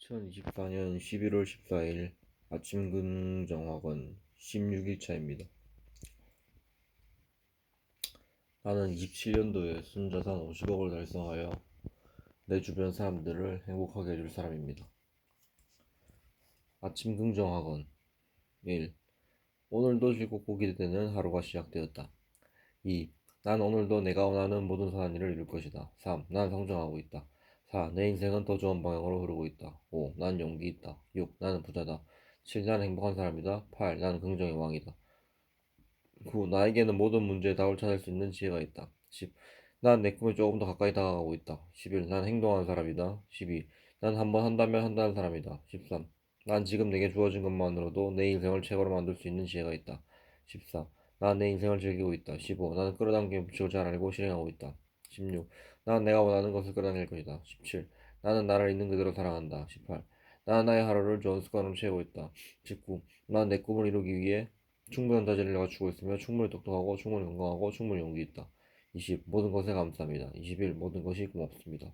2024년 11월 14일 아침 긍정학원 16일차입니다. 나는 27년도에 순자산 50억을 달성하여 내 주변 사람들을 행복하게 해줄 사람입니다. 아침 긍정학원 1. 오늘도 즐겁고 기대되는 하루가 시작되었다. 2. 난 오늘도 내가 원하는 모든 선한 일을 이룰 것이다. 3. 난 성장하고 있다. 4. 내 인생은 더 좋은 방향으로 흐르고 있다. 5. 난 용기 있다. 6. 나는 부자다. 7. 나는 행복한 사람이다. 8. 나는 긍정의 왕이다. 9. 나에게는 모든 문제에 답을 찾을 수 있는 지혜가 있다. 10. 난 내 꿈에 조금 더 가까이 다가가고 있다. 11. 난 행동하는 사람이다. 12. 난 한번 한다면 한다는 사람이다. 13. 난 지금 내게 주어진 것만으로도 내 인생을 최고로 만들 수 있는 지혜가 있다. 14. 난 내 인생을 즐기고 있다. 15. 나는 끌어당김의 법칙을 잘 알고 실행하고 있다. 16. 나는 내가 원하는 것을 끌어낼 것이다. 17. 나는 나를 있는 그대로 사랑한다. 18. 나는 나의 하루를 좋은 습관으로 채우고 있다. 19. 나는 내 꿈을 이루기 위해 충분한 자질을 갖추고 있으며 충분히 똑똑하고 충분히 건강하고 충분히 용기 있다. 20. 모든 것에 감사합니다. 21. 모든 것이 고맙습니다.